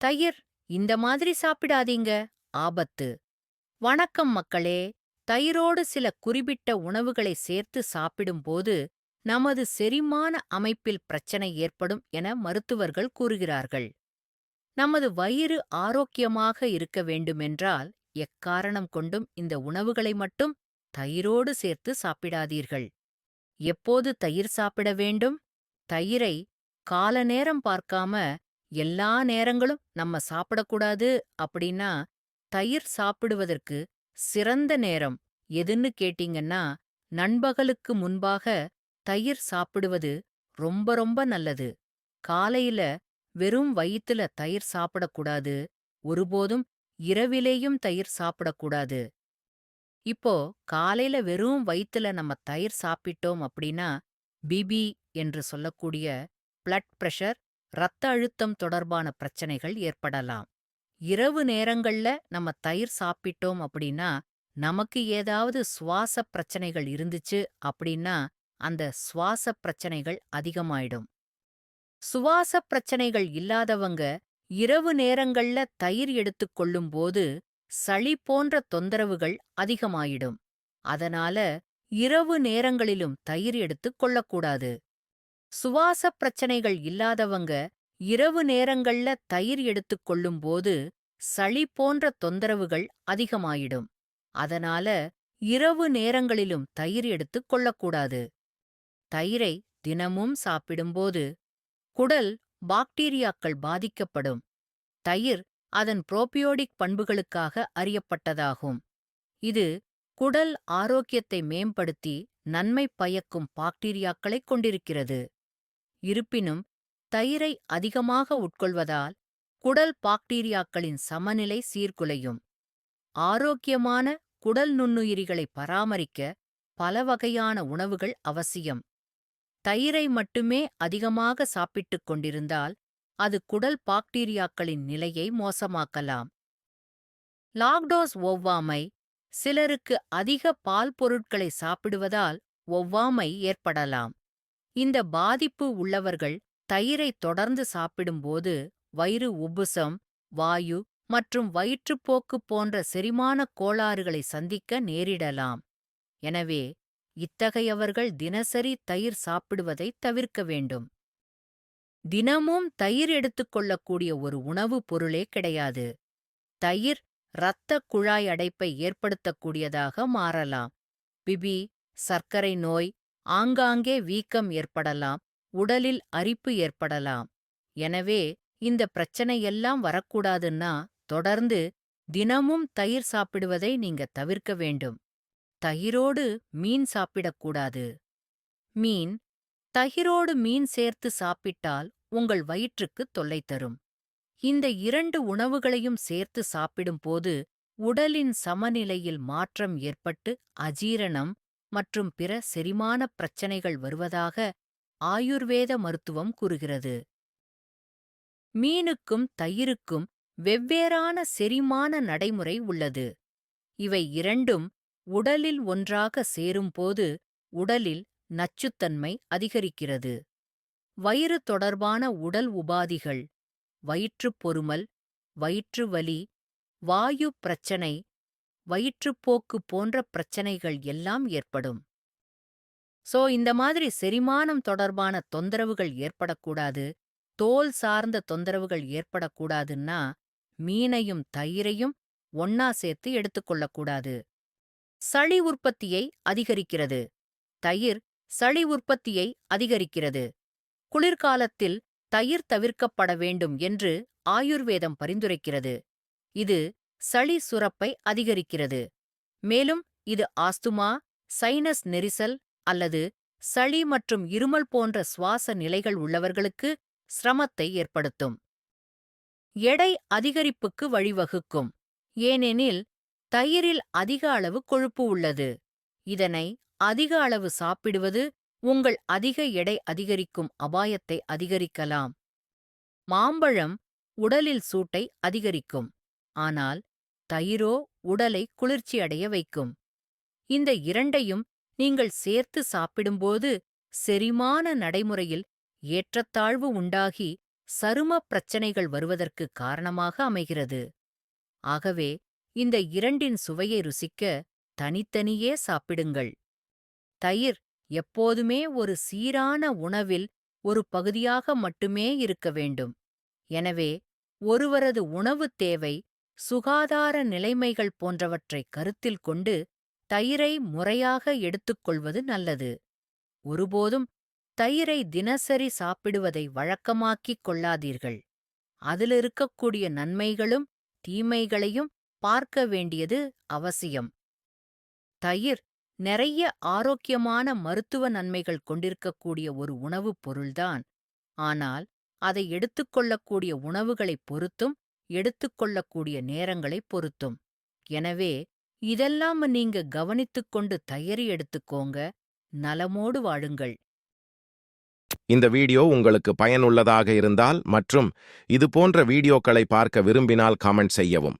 தயிர் இந்த மாதிரி சாப்பிடாதீங்க. ஆபத்து. வணக்கம் மக்களே. தயிரோடு சில குறிப்பிட்ட உணவுகளை சேர்த்து சாப்பிடும்போது நமது செரிமான அமைப்பில் பிரச்சனை ஏற்படும் என மருத்துவர்கள் கூறுகிறார்கள். நமது வயிறு ஆரோக்கியமாக இருக்க வேண்டுமென்றால் எக்காரணம் கொண்டும் இந்த உணவுகளை மட்டும் தயிரோடு சேர்த்து சாப்பிடாதீர்கள். எப்போது தயிர் சாப்பிட வேண்டும்? தயிரை கால நேரம் பார்க்காம எல்லா நேரங்களும் நம்ம சாப்பிடக்கூடாது அப்படின்னா தயிர் சாப்பிடுவதற்கு சிறந்த நேரம் எதுன்னு கேட்டீங்கன்னா நண்பகலுக்கு முன்பாக தயிர் சாப்பிடுவது ரொம்ப ரொம்ப நல்லது. காலையில வெறும் வயிற்றுல தயிர் சாப்பிடக்கூடாது ஒருபோதும் இரவிலேயும் தயிர் சாப்பிடக்கூடாது. இப்போ காலையில வெறும் வயித்துல நம்ம தயிர் சாப்பிட்டோம் அப்படின்னா பிபி என்று சொல்லக்கூடிய பிளட் பிரஷர் இரத்த அழுத்தம் தொடர்பான பிரச்சனைகள் ஏற்படலாம். இரவு நேரங்கள்ல நம்ம தயிர் சாப்பிட்டோம் அப்படின்னா நமக்கு ஏதாவது சுவாச பிரச்சனைகள் இருந்துச்சு அப்படின்னா அந்த சுவாச பிரச்சனைகள் அதிகமாயிடும். சுவாச பிரச்சனைகள் இல்லாதவங்க இரவு நேரங்கள்ல தயிர் எடுத்துக்கொள்ளும் போது சளி போன்ற தொந்தரவுகள் அதிகமாயிடும். அதனால இரவு நேரங்களிலும் தயிர் எடுத்துக் கொள்ளக்கூடாது. சுவாச பிரச்சனைகள் இல்லாதவங்க இரவு நேரங்கள்ல தயிர் எடுத்துக் கொள்ளும்போது சளி போன்ற தொந்தரவுகள் அதிகமாயிடும். அதனால இரவு நேரங்களிலும் தயிர் எடுத்துக் கொள்ளக்கூடாது. தயிரை தினமும் சாப்பிடும்போது குடல் பாக்டீரியாக்கள் பாதிக்கப்படும். தயிர் அதன் புரோபியோடிக் பண்புகளுக்காக அறியப்பட்டதாகும். இது குடல் ஆரோக்கியத்தை மேம்படுத்தி நன்மை பயக்கும் பாக்டீரியாக்களைக் கொண்டிருக்கிறது. இருப்பினும் தயிரை அதிகமாக உட்கொள்வதால் குடல் பாக்டீரியாக்களின் சமநிலை சீர்குலையும். ஆரோக்கியமான குடல் நுண்ணுயிரிகளை பராமரிக்க பல வகையான உணவுகள் அவசியம். தயிரை மட்டுமே அதிகமாக சாப்பிட்டுக் கொண்டிருந்தால் அது குடல் பாக்டீரியாக்களின் நிலையை மோசமாக்கலாம். லாக்டோஸ் ஒவ்வாமை சிலருக்கு அதிக பால் பொருட்களை சாப்பிடுவதால் ஒவ்வாமை ஏற்படலாம். இந்த பாதிப்பு உள்ளவர்கள் தயிரை தொடர்ந்து சாப்பிடும்போது வயிறு உப்புசம் வாயு மற்றும் வயிற்றுப்போக்கு போன்ற செரிமானக் கோளாறுகளை சந்திக்க நேரிடலாம். எனவே இத்தகையவர்கள் தினசரி தயிர் சாப்பிடுவதைத் தவிர்க்க வேண்டும். தினமும் தயிர் எடுத்துக்கொள்ளக்கூடிய ஒரு உணவுப் பொருளே கிடையாது. தயிர் இரத்த குழாய் அடைப்பை ஏற்படுத்தக்கூடியதாக மாறலாம். பிபி சர்க்கரை நோய் ஆங்காங்கே வீக்கம் ஏற்படலாம் உடலில் அரிப்பு ஏற்படலாம். எனவே இந்த பிரச்சனையெல்லாம் வரக்கூடாதுன்னா தொடர்ந்து தினமும் தயிர் சாப்பிடுவதை நீங்க தவிர்க்க வேண்டும். தயிரோடு மீன் சாப்பிடக்கூடாது. மீன் தயிரோடு மீன் சேர்த்து சாப்பிட்டால் உங்கள் வயிற்றுக்கு தொல்லை தரும். இந்த இரண்டு உணவுகளையும் சேர்த்து சாப்பிடும்போது உடலின் சமநிலையில் மாற்றம் ஏற்பட்டு அஜீரணம் மற்றும் பிற செரிமான பிரச்சனைகள் வருவதாக ஆயுர்வேத மருத்துவம் கூறுகிறது. மீனுக்கும் தயிருக்கும் வெவ்வேறான செரிமான நடைமுறை உள்ளது. இவை இரண்டும் உடலில் ஒன்றாக சேரும்போது உடலில் நச்சுத்தன்மை அதிகரிக்கிறது. வயிறு தொடர்பான உடல் உபாதிகள் வயிற்றுப் பொருமல் வயிற்று வலி வாயு பிரச்சனை வயிற்றுப்போக்கு போன்ற பிரச்சனைகள் எல்லாம் ஏற்படும். சோ இந்த மாதிரி செரிமானம் தொடர்பான தொந்தரவுகள் ஏற்படக்கூடாது. தோல் சார்ந்த தொந்தரவுகள் ஏற்படக்கூடாதுன்னா மீனையும் தயிரையும் ஒன்னா சேர்த்து எடுத்துக்கொள்ளக்கூடாது சளி உற்பத்தியை அதிகரிக்கிறது. தயிர் சளி உற்பத்தியை அதிகரிக்கிறது. குளிர்காலத்தில் தயிர் தவிர்க்கப்பட வேண்டும் என்று ஆயுர்வேதம் பரிந்துரைக்கிறது. இது சளி சுரப்பை அதிகரிக்கிறது. மேலும் இது ஆஸ்துமா சைனஸ் நெரிசல் அல்லது சளி மற்றும் இருமல் போன்ற சுவாச நிலைகள் உள்ளவர்களுக்கு சிரமத்தை ஏற்படுத்தும். எடை அதிகரிப்புக்கு வழிவகுக்கும். ஏனெனில் தயிரில் அதிக அளவு கொழுப்பு உள்ளது. இதனை அதிக அளவு சாப்பிடுவது உங்கள் அதிக எடை அதிகரிக்கும் அபாயத்தை அதிகரிக்கலாம். மாம்பழம் உடலில் சூட்டை அதிகரிக்கும். ஆனால் தயிரோ உடலை குளிர்ச்சியடைய வைக்கும். இந்த இரண்டையும் நீங்கள் சேர்த்து சாப்பிடும்போது செரிமான நடைமுறையில் ஏற்றத்தாழ்வு உண்டாகி சரும பிரச்சனைகள் வருவதற்கு காரணமாக அமைகிறது. ஆகவே இந்த இரண்டின் சுவையை ருசிக்க தனித்தனியே சாப்பிடுங்கள். தயிர் எப்போதுமே ஒரு சீரான உணவில் ஒரு பகுதியாக மட்டுமே இருக்க வேண்டும். எனவே ஒருவரது உணவுத் தேவை சுகாதார நிலைமைகள் போன்றவற்றை கருத்தில் கொண்டு தயிரை முறையாக எடுத்துக்கொள்வது நல்லது. ஒருபோதும் தயிரை தினசரி சாப்பிடுவதை வழக்கமாக்கிக் கொள்ளாதீர்கள். அதிலிருக்கக்கூடிய நன்மைகளும் தீமைகளையும் பார்க்க வேண்டியது அவசியம். தயிர் நிறைய ஆரோக்கியமான மருத்துவ நன்மைகள் கொண்டிருக்கக்கூடிய ஒரு உணவுப் பொருள்தான். ஆனால் அதை எடுத்துக்கொள்ளக்கூடிய உணவுகளைப் பொறுத்தும் எடுத்துக்கொள்ளக்கூடிய நேரங்களைப் பொருத்தும். எனவே இதெல்லாம் நீங்க கவனித்துக் கொண்டு தயிர் எடுத்துக்கோங்க. நலமோடு வாழுங்கள். இந்த வீடியோ உங்களுக்கு பயனுள்ளதாக இருந்தால் மற்றும் இது போன்ற வீடியோக்களை பார்க்க விரும்பினால் கமெண்ட் செய்யவும்.